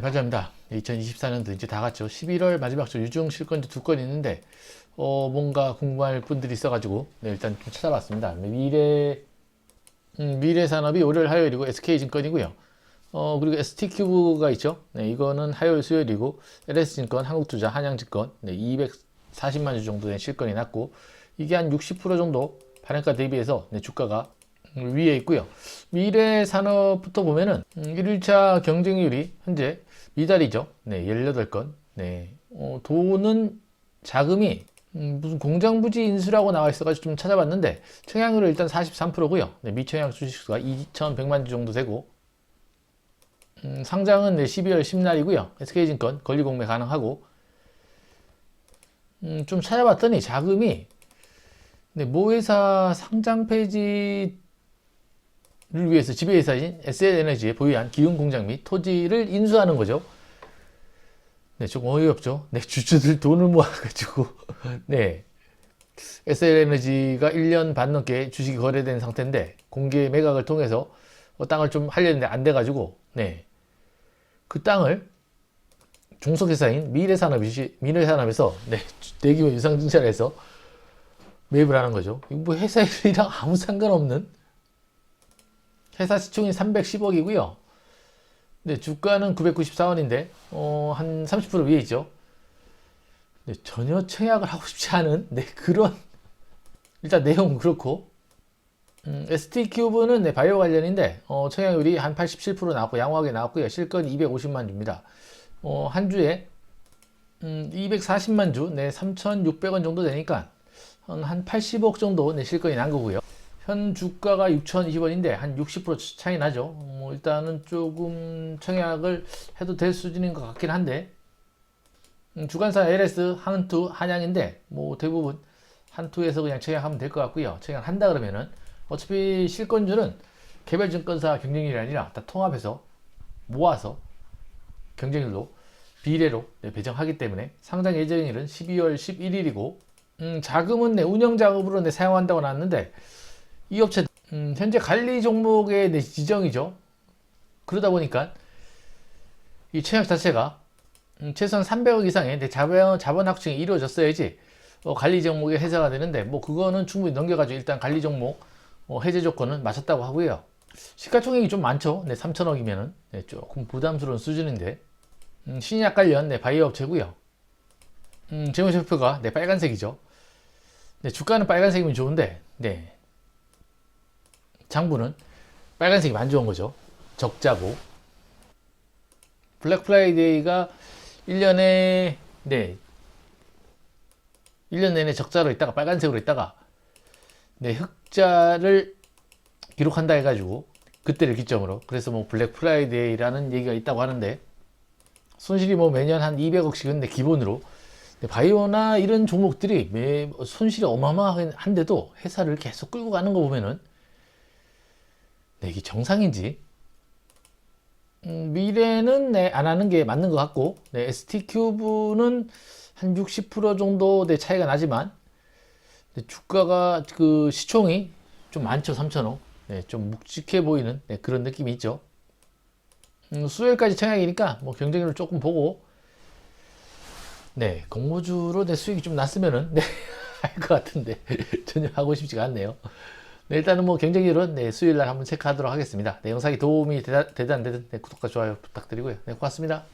감사합니다. 2024년도 이제 다 갔죠. 11월 마지막 주 유중 실권주 두건 있는데 어, 뭔가 궁금할 분들이 있어가지고 네, 일단 좀 찾아봤습니다. 네, 미래 음, 미래 산업이 월요일 화요일이고 SK증권이고요. 어, 그리고 ST큐브가 있죠. 네, 이거는 화요일 수요일이고 LS증권, 한국투자, 한양증권 네, 240만 주 정도 된 실권이 났고 이게 한 60% 정도 발행가 대비해서 네, 주가가 음, 위에 있고요. 미래 산업부터 보면은 음, 1일차 경쟁률이 현재 미달이죠. 네, 18건. 네. 어, 돈은 자금이 음, 무슨 공장 부지 인수라고 나와 있어가지고 좀 찾아봤는데 청약률은 일단 43%고요. 네, 미청약 주식수가 2,100만 주 정도 되고 음, 상장은 네, 12월 10날이고요. SK증권 권리 공매 가능하고 음, 좀 찾아봤더니 자금이 네, 모회사 상장 폐지 를 위해서 지배회사인 SL에너지에 보유한 기흥 공장 및 토지를 인수하는 거죠. 네, 조금 어이없죠. 네, 주주들 돈을 모아가지고, 네. SL에너지가 1년 반 넘게 주식이 거래된 상태인데, 공개 매각을 통해서 어, 땅을 좀 하려는데 안 돼가지고, 네. 그 땅을 종속회사인 미래산업이, 미래산업에서, 네, 대규모 유상증자를 서 매입을 하는 거죠. 이거 뭐 회사 일이랑 아무 상관없는 회사 시총이 310억이고요. 네, 주가는 994원인데 어, 한 30% 위에 있죠. 네, 전혀 청약을 하고 싶지 않은 네, 그런 일단 내용은 그렇고 음, ST큐브는 네, 바이오 관련인데 어, 청약률이 한 87% 나왔고 양호하게 나왔고요. 실건이 250만 주입니다. 어, 한 주에 음, 240만 주, 네, 3,600원 정도 되니까 한, 한 80억 정도 네, 실건이 난 거고요. 현 주가가 6,020원인데 한 60% 차이 나죠. 뭐 일단은 조금 청약을 해도 될 수준인 것 같긴 한데 음, 주간사 LS, 한투, 한양인데 뭐 대부분 한투에서 그냥 청약하면 될 것 같고요. 청약한다 그러면은 어차피 실권주는 개별 증권사 경쟁률이 아니라 다 통합해서 모아서 경쟁률로 비례로 네, 배정하기 때문에 상장 예정일은 12월 11일이고 음, 자금은 네, 운영 작업으로 네, 사용한다고 나왔는데 이 업체 음, 현재 관리 종목의 네, 지정이죠. 그러다 보니까 이 청약 자체가 음, 최소한 300억 이상의 네, 자본, 자본 확충이 이루어졌어야지 어, 관리 종목의 해제가 되는데 뭐 그거는 충분히 넘겨가지고 일단 관리 종목 어, 해제 조건은 맞췄다고 하고요. 시가총액이 좀 많죠. 네, 3천억이면은 네, 조금 부담스러운 수준인데 음, 신약 관련 네, 바이오 업체고요. 음, 재무제표가 네, 빨간색이죠. 네, 주가는 빨간색이면 좋은데 네, 장부는 빨간색이 안 좋은 거죠. 적자고. 블랙 프라이데이가 1년에, 네. 1년 내내 적자로 있다가 빨간색으로 있다가, 네, 흑자를 기록한다 해가지고, 그때를 기점으로. 그래서 뭐 블랙 프라이데이라는 얘기가 있다고 하는데, 손실이 뭐 매년 한 200억씩은 네, 기본으로, 네, 바이오나 이런 종목들이 매, 손실이 어마어마한데도 회사를 계속 끌고 가는 거 보면은, 네, 이게 정상인지. 음, 미래는 네, 안 하는 게 맞는 것 같고 네, ST큐브는 한 60% 정도 네, 차이가 나지만 네, 주가가 그 시총이 좀 많죠 3천억. 네, 좀 묵직해 보이는 네, 그런 느낌이 있죠. 음, 수요일까지 청약이니까 뭐 경쟁률을 조금 보고. 네 공모주로 내 수익이 좀 났으면은 네, 할 것 같은데. 전혀 하고 싶지가 않네요 네, 일단은 뭐 경쟁률은 네, 수요일 날 한번 체크하도록 하겠습니다. 네, 영상이 도움이 되다, 되든 안 되든 네, 구독과 좋아요 부탁드리고요. 네, 고맙습니다.